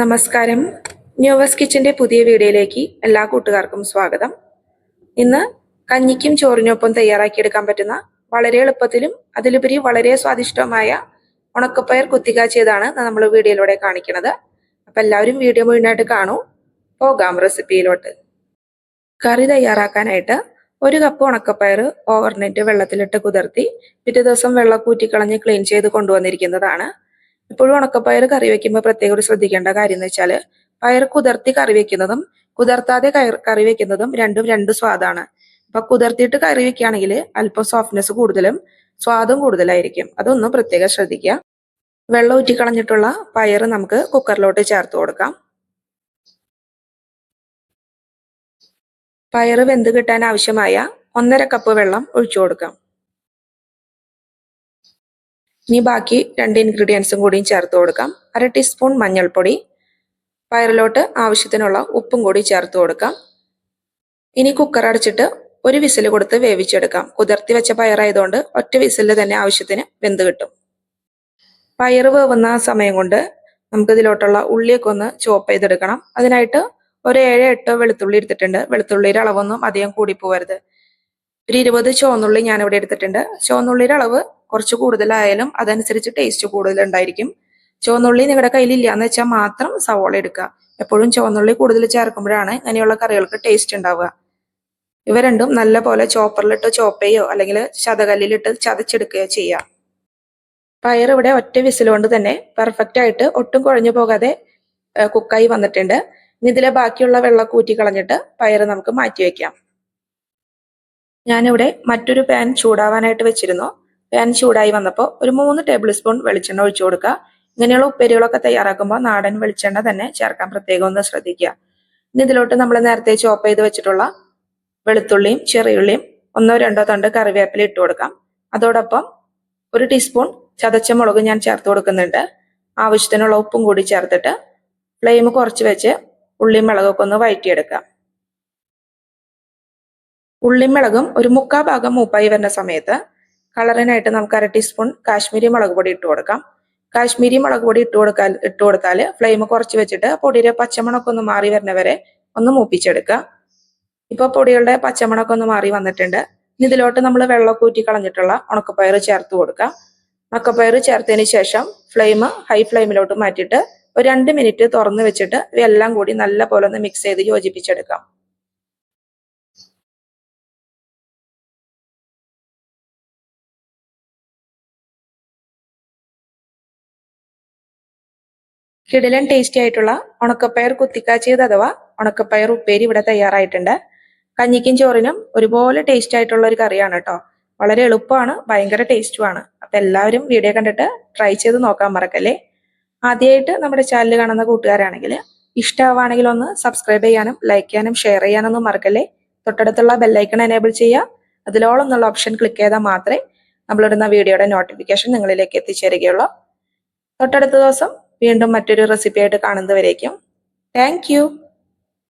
നമസ്കാരം. ന്യൂവസ് കിച്ചന്റെ പുതിയ വീഡിയോയിലേക്ക് എല്ലാ കൂട്ടുകാർക്കും സ്വാഗതം. ഇന്ന് കഞ്ഞിക്കും ചോറിനൊപ്പം തയ്യാറാക്കിയെടുക്കാൻ പറ്റുന്ന വളരെ എളുപ്പത്തിലും അതിലുപരി വളരെ സ്വാദിഷ്ടമായ ഉണക്കപ്പയർ കുത്തിക്കാച്ചിയതാണ് നമ്മൾ വീഡിയോയിലൂടെ കാണിക്കുന്നത്. അപ്പൊ എല്ലാവരും വീഡിയോ മുഴുവനായിട്ട് കാണൂ. പോകാം റെസിപ്പിയിലോട്ട്. കറി തയ്യാറാക്കാനായിട്ട് ഒരു കപ്പ് ഉണക്കപ്പയർ ഓവർനൈറ്റ് വെള്ളത്തിലിട്ട് കുതിർത്തി പിറ്റേ ദിവസം വെള്ളം കൂറ്റിക്കളഞ്ഞ് ക്ലീൻ ചെയ്ത് കൊണ്ടുവന്നിരിക്കുന്നതാണ്. ഇപ്പോഴും ഉണക്കപ്പയർ കറി വെക്കുമ്പോൾ പ്രത്യേകം ശ്രദ്ധിക്കേണ്ട കാര്യം എന്ന് വെച്ചാൽ പയർ കുതിർത്തി കറി വെക്കുന്നതും കുതിർത്താതെ കറി വെക്കുന്നതും രണ്ടും രണ്ട് സ്വാദാണ്. അപ്പൊ കുതിർത്തിയിട്ട് കറി വെക്കുകയാണെങ്കിൽ അല്പം സോഫ്റ്റ്നെസ് കൂടുതലും സ്വാദും കൂടുതലായിരിക്കും. അതൊന്നും പ്രത്യേകം ശ്രദ്ധിക്കുക. വെള്ളം ഊറ്റിക്കളഞ്ഞിട്ടുള്ള പയർ നമുക്ക് കുക്കറിലോട്ട് ചേർത്ത് കൊടുക്കാം. പയർ വെന്ത് കിട്ടാൻ ആവശ്യമായ ഒന്നര കപ്പ് വെള്ളം ഒഴിച്ചു കൊടുക്കാം. ഇനി ബാക്കി രണ്ട് ഇൻഗ്രീഡിയൻസും കൂടിയും ചേർത്ത് കൊടുക്കാം. അര ടീസ്പൂൺ മഞ്ഞൾപ്പൊടി. പയറിലോട്ട് ആവശ്യത്തിനുള്ള ഉപ്പും കൂടി ചേർത്ത് കൊടുക്കാം. ഇനി കുക്കർ അടച്ചിട്ട് ഒരു വിസിൽ കൊടുത്ത് വേവിച്ചെടുക്കാം. കുതിർത്തി വെച്ച പയറായതുകൊണ്ട് ഒറ്റ വിസിലിൽ തന്നെ ആവശ്യത്തിന് വെന്ത് കിട്ടും. പയറ് വേവുന്ന സമയം കൊണ്ട് നമുക്ക് ഇതിലോട്ടുള്ള ഉള്ളിയൊക്കെ ഒന്ന് ചോപ്പ് ചെയ്തെടുക്കണം. അതിനായിട്ട് ഒരു ഏഴ് എട്ടോ വെളുത്തുള്ളി എടുത്തിട്ടുണ്ട്. വെളുത്തുള്ളിയുടെ അളവൊന്നും അധികം കൂടി പോവരുത്. ഒരു ഇരുപത് ചുവന്നുള്ളി ഞാനിവിടെ എടുത്തിട്ടുണ്ട്. ചുവന്നുള്ളിയുടെ അളവ് കുറച്ച് കൂടുതലായാലും അതനുസരിച്ച് ടേസ്റ്റ് കൂടുതൽ ഉണ്ടായിരിക്കും ചുവന്നുള്ളി നിങ്ങളുടെ കയ്യിലില്ല എന്ന് വെച്ചാൽ മാത്രം സവോള എടുക്കുക. എപ്പോഴും ചുവന്നുള്ളി കൂടുതൽ ചേർക്കുമ്പോഴാണ് ഇങ്ങനെയുള്ള കറികൾക്ക് ടേസ്റ്റ് ഉണ്ടാവുക. ഇവ രണ്ടും നല്ല പോലെ ചോപ്പറിലിട്ട് ചോപ്പയോ അല്ലെങ്കിൽ ശതകല്ലിലിട്ട് ചതച്ചെടുക്കുകയോ ചെയ്യാം പയർ ഇവിടെ ഒറ്റ വിസിലുകൊണ്ട് തന്നെ പെർഫെക്റ്റ് ആയിട്ട് ഒട്ടും കുഴഞ്ഞു പോകാതെ കുക്കായി വന്നിട്ടുണ്ട്. ഇനി ഇതിലെ ബാക്കിയുള്ള വെള്ളം കൂറ്റി കളഞ്ഞിട്ട് പയർ നമുക്ക് മാറ്റി വെക്കാം. ഞാനിവിടെ മറ്റൊരു പാൻ ചൂടാവാനായിട്ട് വെച്ചിരുന്നു. പാൻ ചൂടായി വന്നപ്പോൾ ഒരു മൂന്ന് ടേബിൾ സ്പൂൺ വെളിച്ചെണ്ണ ഒഴിച്ചു കൊടുക്കുക. ഇങ്ങനെയുള്ള ഉപ്പേരികളൊക്കെ തയ്യാറാക്കുമ്പോൾ നാടൻ വെളിച്ചെണ്ണ തന്നെ ചേർക്കാൻ പ്രത്യേകം ഒന്ന് ശ്രദ്ധിക്കുക. ഇനി ഇതിലോട്ട് നമ്മൾ നേരത്തെ ചോപ്പ് ചെയ്ത് വെച്ചിട്ടുള്ള വെളുത്തുള്ളിയും ചെറിയുള്ളിയും ഒന്നോ രണ്ടോ തണ്ട് കറിവേപ്പില ഇട്ട് കൊടുക്കാം. അതോടൊപ്പം ഒരു ടീസ്പൂൺ ചതച്ച മുളക് ഞാൻ ചേർത്ത് കൊടുക്കുന്നുണ്ട്. ആവശ്യത്തിനുള്ള ഉപ്പും കൂടി ചേർത്തിട്ട് ഫ്ലെയിം കുറച്ച് വെച്ച് ഉള്ളിയും മുളകൊക്കെ ഒന്ന് വഴറ്റിയെടുക്കാം ഉള്ളിയും മുളകും ഒരു മുക്കാ ഭാഗം മൂപ്പായി വരുന്ന സമയത്ത് കളറിനായിട്ട് നമുക്ക് അര ടീസ്പൂൺ കാശ്മീരി മുളക് പൊടി ഇട്ട് കൊടുക്കാം. കാശ്മീരി മുളക് പൊടി ഇട്ട് കൊടുക്കാൻ ഇട്ട് കൊടുത്താൽ ഫ്ലെയിം കുറച്ച് വെച്ചിട്ട് പൊടിയുടെ പച്ചമുണക്ക് ഒന്ന് മാറി വരുന്നവരെ ഒന്ന് മൂപ്പിച്ചെടുക്കുക ഇപ്പൊ പൊടികളുടെ പച്ചമുണക്ക് ഒന്ന് മാറി വന്നിട്ടുണ്ട്. ഇനി ഇതിലോട്ട് നമ്മൾ വെള്ളം കൂറ്റി കളഞ്ഞിട്ടുള്ള ഉണക്കപ്പയർ ചേർത്ത് കൊടുക്കാം. ഉണക്കപ്പയർ ചേർത്തതിന് ശേഷം ഫ്ലെയിം ഹൈ ഫ്ലെയിമിലോട്ട് മാറ്റിയിട്ട് ഒരു രണ്ട് മിനിറ്റ് തുറന്ന് വെച്ചിട്ട് ഇവയെല്ലാം കൂടി നല്ല പോലെ ഒന്ന് മിക്സ് ചെയ്ത് യോജിപ്പിച്ചെടുക്കാം. കിടിലൻ ടേസ്റ്റി ആയിട്ടുള്ള ഉണക്കപ്പയർ കുത്തിക്കാച്ചിയത് അഥവാ ഉണക്കപ്പയർ ഉപ്പേരി ഇവിടെ തയ്യാറായിട്ടുണ്ട്. കഞ്ഞിക്കും ചോറിനും ഒരുപോലെ ടേസ്റ്റ് ആയിട്ടുള്ള ഒരു കറിയാണ് കേട്ടോ വളരെ എളുപ്പമാണ് ഭയങ്കര ടേസ്റ്റുമാണ് അപ്പൊ എല്ലാവരും വീഡിയോ കണ്ടിട്ട് ട്രൈ ചെയ്ത് നോക്കാൻ മറക്കല്ലേ? ആദ്യമായിട്ട് നമ്മുടെ ചാനൽ കാണുന്ന കൂട്ടുകാരാണെങ്കിൽ ഇഷ്ടമാവാണെങ്കിൽ ഒന്ന് സബ്സ്ക്രൈബ് ചെയ്യാനും ലൈക്ക് ചെയ്യാനും ഷെയർ ചെയ്യാനൊന്നും മറക്കല്ലേ? തൊട്ടടുത്തുള്ള ബെല്ലൈക്കൺ എനേബിൾ ചെയ്യുക. അതിലോളം എന്നുള്ള ഓപ്ഷൻ ക്ലിക്ക് ചെയ്താൽ മാത്രമേ നമ്മളിടുന്ന വീഡിയോയുടെ നോട്ടിഫിക്കേഷൻ നിങ്ങളിലേക്ക് എത്തിച്ചേരുകയുള്ളൂ. തൊട്ടടുത്ത ദിവസം വീണ്ടും മറ്റൊരു റെസിപ്പി ആയിട്ട് കാണുന്നവരേക്കും. താങ്ക്